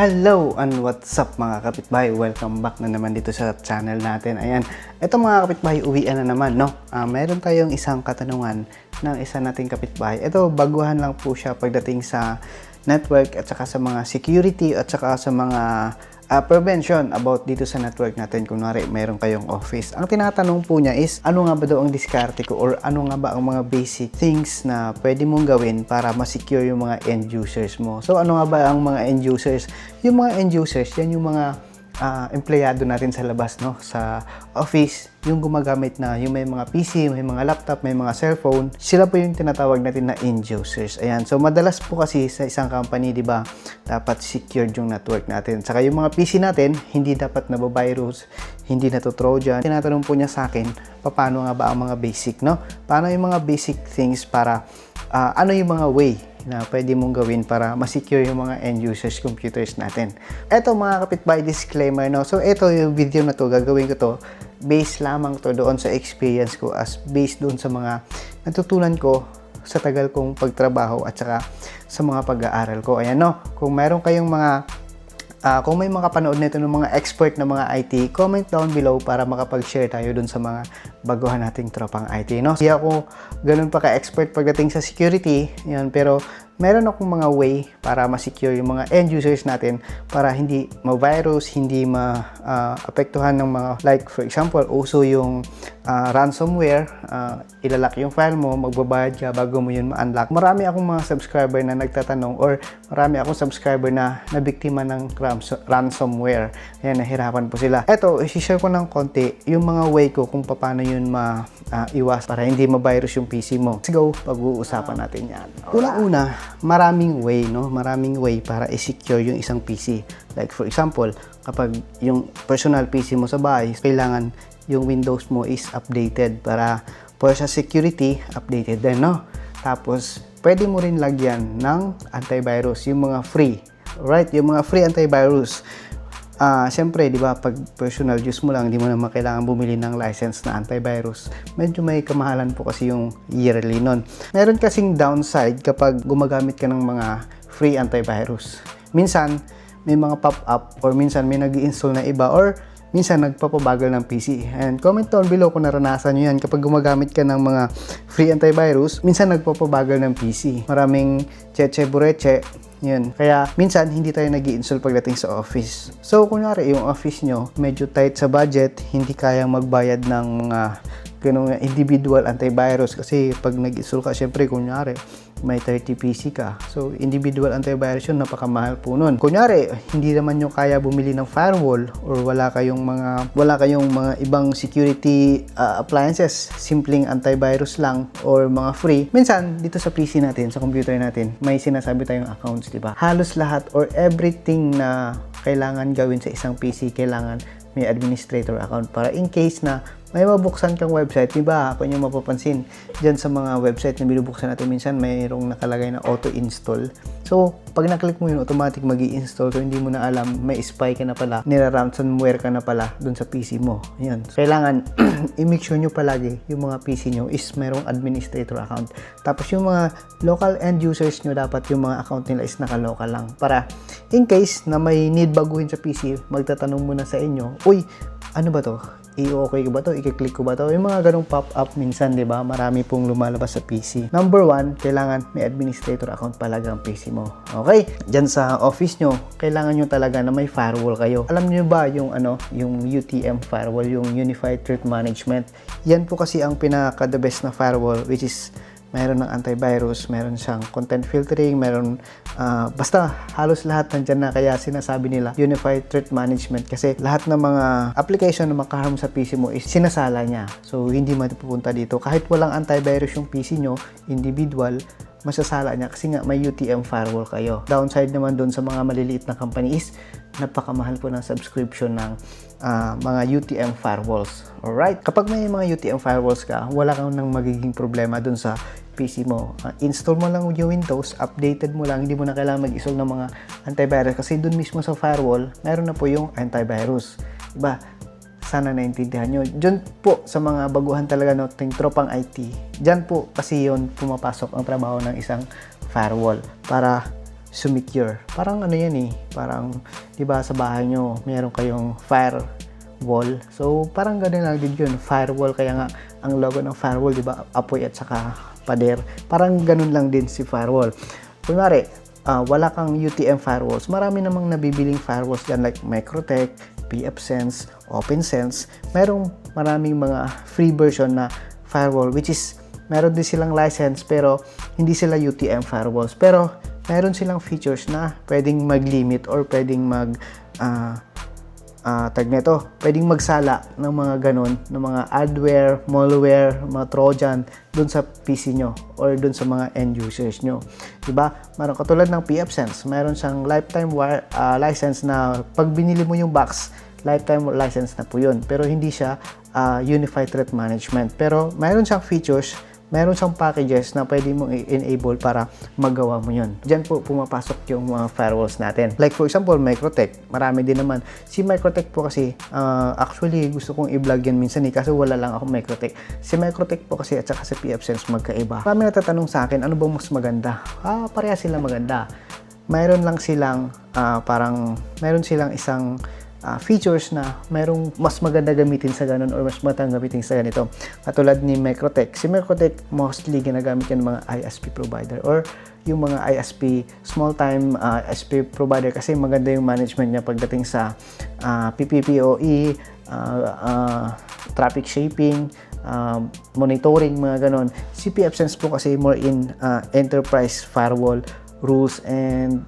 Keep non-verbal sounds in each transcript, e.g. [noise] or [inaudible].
Hello and what's up mga kapitbahay? Welcome back na naman dito sa channel natin. Ayan, ito mga kapitbahay, uwian na naman, no? Ah, meron tayong isang katanungan ng isa nating kapitbahay. Ito, baguhan lang po siya pagdating sa network at saka sa mga security at saka sa mga ah, prevention about dito sa network natin. Kunwari, meron kayong office. Ang tinatanong po niya is, ano nga ba daw ang diskarte ko or ano nga ba ang mga basic things na pwede mong gawin para ma-secure yung mga end users mo. So, ano nga ba ang mga end users? Yung mga end users, yan yung mga ah, empleyado natin sa labas, no? Sa office, yung gumagamit na, yung may mga PC, may mga laptop, may mga cellphone, sila po yung tinatawag natin na end users. Ayan. So, madalas po kasi sa isang company, di ba, dapat secured yung network natin. Saka yung mga PC natin, hindi dapat nabavirus, hindi natutrojan. Tinatanong po niya sa akin, paano nga ba ang mga basic, no? Paano yung mga basic things para, ah, ano yung mga way na pwede mong gawin para ma-secure yung mga end users computers natin. Ito mga kapitbahay disclaimer no. So ito yung video na to gagawin ko to based lamang to doon sa experience ko as based doon sa mga natutunan ko sa tagal kong pagtrabaho at saka sa mga pag-aaral ko. Ayan no. Kung meron kayong mga Ah, kung may mga panood nito ng mga expert na mga IT, comment down below para makapag-share tayo dun sa mga baguhan nating tropang IT. No? Hindi ako ganun pa ka-expert pagdating sa security, yun, pero meron akong mga way para ma-secure yung mga end users natin para hindi ma-virus, hindi ma-apektuhan ng mga, like for example, uso yung ah, ransomware, ah, ilalak yung file mo, magbabayad ka bago mo yun ma-unlock. Marami akong mga subscriber na nagtatanong or marami akong subscriber na nabiktima ng ransomware. Ayan, nahirapan po sila. Eto, isi-share ko ng konti yung mga way ko kung paano yun ma-iwas para hindi ma-virus yung PC mo. Let's go, pag-uusapan natin yan. Una-una, maraming way, no? Maraming way para i-secure yung isang PC. Like for example, kapag yung personal PC mo sa bahay, kailangan yung Windows mo is updated para for sa security, updated din, no? Tapos, pwede mo rin lagyan ng antivirus, yung mga free. Right? Yung mga free antivirus. Ah, siyempre, 'di ba, pag personal use mo lang, hindi mo naman kailangan bumili ng license na antivirus. Medyo may kamahalan po kasi yung yearly nun. Meron kasing downside kapag gumagamit ka ng mga free antivirus. Minsan, may mga pop-up or minsan may nag install na iba or minsan nagpapabagal ng PC. And comment down below kung naranasan nyo yan. Kapag gumagamit ka ng mga free antivirus, minsan nagpapabagal ng PC. Maraming cheche bureche, yun. Kaya minsan hindi tayo nag install pagdating sa office. So kunyari yung office nyo medyo tight sa budget, hindi kayang magbayad ng mga ganung individual antivirus kasi pag nag-install ka syempre kunyari may 30 PC ka. So, individual antivirus yun, napakamahal po nun. Kunyari, hindi naman nyo kaya bumili ng firewall or wala kayong mga wala kayong mga ibang security uh, appliances, simpleng antivirus lang or mga free. Minsan, dito sa PC natin, sa computer natin, may sinasabi tayong accounts, di ba? Halos lahat or everything na kailangan gawin sa isang PC, kailangan may administrator account para in case na may mabuksan kang website, di ba? Kung yung mapapansin, dyan sa mga website na binubuksan natin minsan, mayroong nakalagay na auto-install. So, pag naklik mo yun, automatic mag install So, hindi mo na alam, may spy ka na pala, nira-ransomware ka na pala dun sa PC mo. Yan. So, kailangan, [clears throat] i-make sure nyo palagi yung mga PC nyo is mayroong administrator account. Tapos, yung mga local end users nyo, dapat yung mga account nila is naka-local lang. Para, in case na may need baguhin sa PC, magtatanong muna sa inyo, Uy, ano ba to? I-okay ko ba to? I-click ko ba to? Yung mga ganong pop-up minsan, di ba? Marami pong lumalabas sa PC. Number one, kailangan may administrator account palaga ang PC mo. Okay? Diyan sa office nyo, kailangan nyo talaga na may firewall kayo. Alam nyo ba yung ano, yung UTM firewall, yung Unified Threat Management? Yan po kasi ang pinaka the best na firewall which is meron ng antivirus, meron siyang content filtering, meron ah, basta halos lahat nandiyan na kaya sinasabi nila Unified Threat Management kasi lahat ng mga application na makaharm sa PC mo is sinasala niya. So hindi mapupunta dito. Kahit walang antivirus yung PC nyo, individual, masasala niya kasi nga may UTM firewall kayo. Downside naman doon sa mga maliliit na company is napakamahal po ng subscription ng ah, mga UTM firewalls. Alright? Kapag may mga UTM firewalls ka, wala kang nang magiging problema doon sa PC mo. Ah, install mo lang yung Windows, updated mo lang, hindi mo na kailangan mag-install ng mga antivirus kasi doon mismo sa firewall, meron na po yung antivirus. Diba? sana naintindihan nyo. Diyan po sa mga baguhan talaga nating tropang IT, diyan po kasi yon pumapasok ang trabaho ng isang firewall para sumicure. Parang ano yan eh, parang, di ba sa bahay nyo, meron kayong firewall. So, parang ganun lang din yun, firewall. Kaya nga, ang logo ng firewall, di ba, apoy at saka pader. Parang ganun lang din si firewall. Kunwari, ah, wala kang UTM firewalls, marami namang nabibiling firewalls dyan like Microtech, PFSense, OpenSense. Merong maraming mga free version na firewall which is meron din silang license pero hindi sila UTM firewalls. Pero meron silang features na pwedeng mag-limit or pwedeng mag ah, ah tag nito, pwedeng magsala ng mga ganun, ng mga adware, malware, mga trojan dun sa PC nyo or dun sa mga end users nyo. Diba? Meron katulad ng PFSense, meron siyang lifetime wire, ah, license na pag binili mo yung box, lifetime license na po yun. Pero hindi siya ah, Unified Threat Management. Pero meron siyang features meron siyang packages na pwede mong i-enable para magawa mo yun. Diyan po pumapasok yung mga firewalls natin. Like for example, Microtech. Marami din naman. Si Microtech po kasi, ah, actually gusto kong i-vlog yan minsan eh, kasi wala lang ako Microtech. Si Microtech po kasi at saka si PFSense magkaiba. Marami natatanong sa akin, ano bang mas maganda? Ah, pareha sila maganda. Mayroon lang silang ah, parang, mayroon silang isang ah, features na mayroong mas maganda gamitin sa ganun or mas matang gamitin sa ganito. Katulad ni Microtech. Si Microtech mostly ginagamit yan ng mga ISP provider or yung mga ISP, small time ah, ISP provider kasi maganda yung management niya pagdating sa ah, PPPoE, ah, ah, traffic shaping, ah, monitoring, mga ganon. Si PFSense po kasi more in ah, enterprise firewall rules and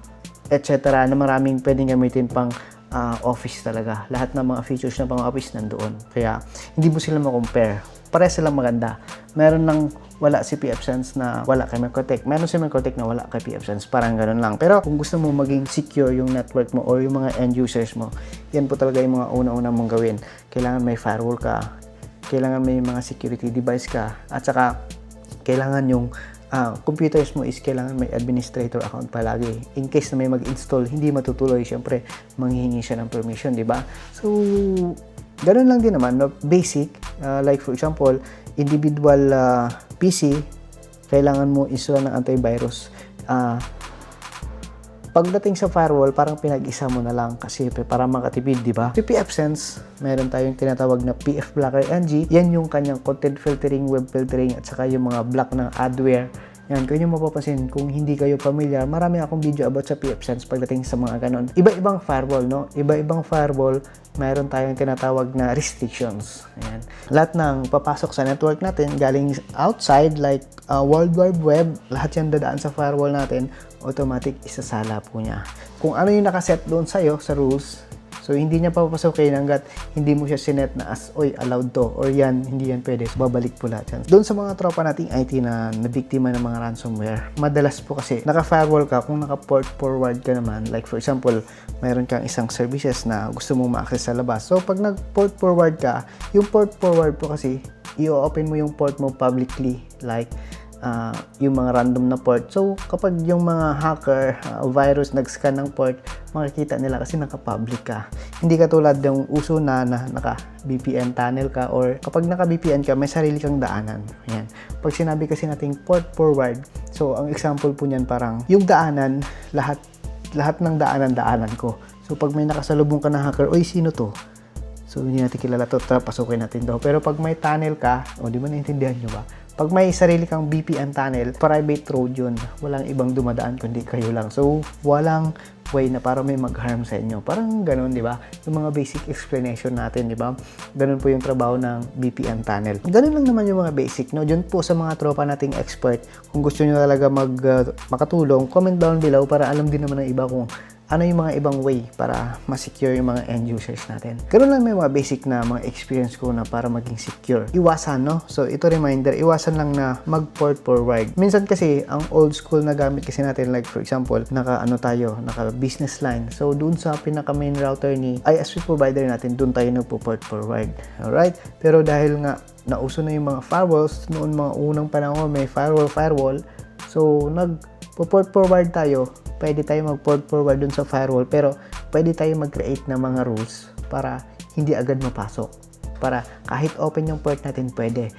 etc. na maraming pwedeng gamitin pang ah, office talaga. Lahat ng mga features ng pang office nandoon. Kaya hindi mo sila ma-compare. Pare silang maganda. Meron lang wala si PFSense na wala kay Microtech. Meron si Microtech na wala kay PFSense. Parang ganun lang. Pero kung gusto mo maging secure yung network mo or yung mga end users mo, yan po talaga yung mga una-una mong gawin. Kailangan may firewall ka. Kailangan may mga security device ka. At saka, kailangan yung ah, computers mo is kailangan may administrator account palagi. In case na may mag-install, hindi matutuloy, syempre, manghihingi siya ng permission, di ba? So, ganun lang din naman, no? basic. Ah, like for example, individual ah, PC, kailangan mo install ng antivirus. Ah, pagdating sa firewall, parang pinag-isa mo na lang kasi para makatipid, di ba? PPF Sense, meron tayong tinatawag na PF Blocker NG. Yan yung kanyang content filtering, web filtering, at saka yung mga block ng adware. Yan, kung nyo mapapansin, kung hindi kayo familiar, marami akong video about sa PF Sense pagdating sa mga ganon. Iba-ibang firewall, no? Iba-ibang firewall, mayroon tayong tinatawag na restrictions. Ayan. Lahat ng papasok sa network natin, galing outside, like uh, World Wide Web, lahat yan dadaan sa firewall natin, automatic isasala po niya. Kung ano yung nakaset doon sa'yo sa rules, so hindi niya papapasukin hanggat hindi mo siya sinet na as, oy, allowed to, or yan, hindi yan pwede. So, babalik po lahat yan. Doon sa mga tropa nating IT na nabiktima ng mga ransomware, madalas po kasi, naka-firewall ka, kung naka-port forward ka naman, like for example, mayroon kang isang services na gusto mong ma-access sa labas. So, pag nag-port forward ka, yung port forward po kasi, i-open mo yung port mo publicly, like, ah, yung mga random na port. So, kapag yung mga hacker, ah, virus, nag-scan ng port, makikita nila kasi naka-public ka. Hindi katulad yung uso na, na naka-VPN tunnel ka or kapag naka-VPN ka, may sarili kang daanan. Ayan. Pag sinabi kasi nating port forward, so ang example po niyan parang yung daanan, lahat lahat ng daanan daanan ko. So pag may nakasalubong ka na hacker, oy sino to? So, hindi natin kilala to, tara pasukin natin daw. Pero pag may tunnel ka, o di ba naintindihan nyo ba? Pag may sarili kang VPN tunnel, private road yun. Walang ibang dumadaan kundi kayo lang. So, walang way na para may mag-harm sa inyo. Parang ganun, di ba? Yung mga basic explanation natin, di ba? Ganun po yung trabaho ng VPN tunnel. Ganun lang naman yung mga basic, no? Diyan po sa mga tropa nating expert, kung gusto nyo talaga mag, uh, makatulong, comment down below para alam din naman ng iba kung ano yung mga ibang way para ma-secure yung mga end users natin. Ganun lang may mga basic na mga experience ko na para maging secure. Iwasan, no? So, ito reminder, iwasan lang na mag-port forward. Minsan kasi, ang old school na gamit kasi natin, like for example, naka ano tayo, naka business line. So, dun sa pinaka main router ni ISP provider natin, dun tayo nagpo-port forward. Alright? Pero dahil nga, nauso na yung mga firewalls, noon mga unang panahon may firewall, firewall, so, nag port forward tayo, pwede tayo mag-port forward dun sa firewall pero pwede tayo mag-create ng mga rules para hindi agad mapasok. para kahit open yung port natin, pwede.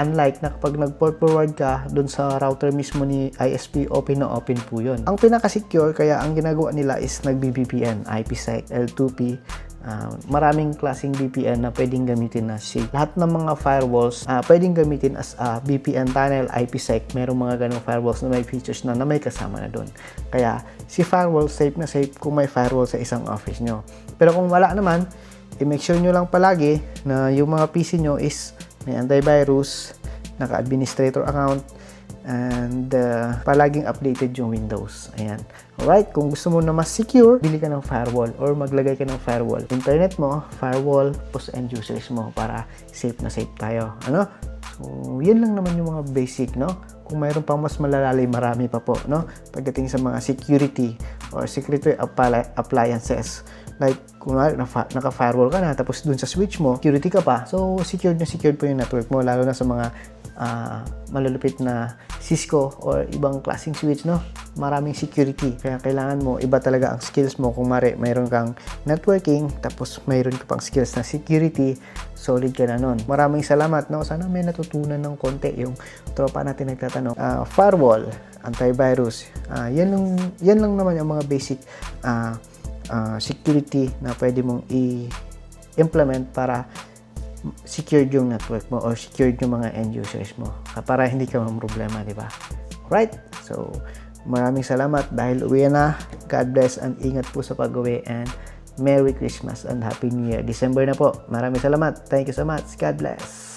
Unlike na kapag nag-port forward ka dun sa router mismo ni ISP, open na open po yun. Ang pinaka-secure, kaya ang ginagawa nila is nag-BBPN, IPsec, L2P, Ah, maraming klaseng VPN na pwedeng gamitin na safe. Lahat ng mga firewalls ah, pwedeng gamitin as a VPN tunnel, IPsec. Merong mga ganong firewalls na may features na, na may kasama na doon. Kaya si firewall safe na safe kung may firewall sa isang office nyo. Pero kung wala naman, i-make sure nyo lang palagi na yung mga PC nyo is may antivirus, naka-administrator account, and uh, palaging updated yung Windows. Ayan. Alright, kung gusto mo na mas secure, bili ka ng firewall or maglagay ka ng firewall. Internet mo, firewall, post end users mo para safe na safe tayo. Ano? So, yun lang naman yung mga basic, no? Kung mayroon pang mas malalalim, marami pa po, no? Pagdating sa mga security or security appli- appliances. Like, kung naka- naka-firewall ka na, tapos dun sa switch mo, security ka pa. So, secured na secured po yung network mo, lalo na sa mga ah, malulupit na Cisco or ibang klaseng switch, no? Maraming security. Kaya kailangan mo, iba talaga ang skills mo. Kung mari, mayroon kang networking, tapos mayroon ka pang skills na security, solid ka na nun. Maraming salamat, no? Sana may natutunan ng konti yung tropa natin nagtatanong. Ah, firewall, antivirus, ah, yan, lang, yan lang naman yung mga basic ah, ah, security na pwede mong i-implement para secured yung network mo or secured yung mga end users mo para hindi ka problema, di ba? Right? So, maraming salamat dahil uwi na. God bless and ingat po sa pag-uwi and Merry Christmas and Happy New Year. December na po. Maraming salamat. Thank you so much. God bless.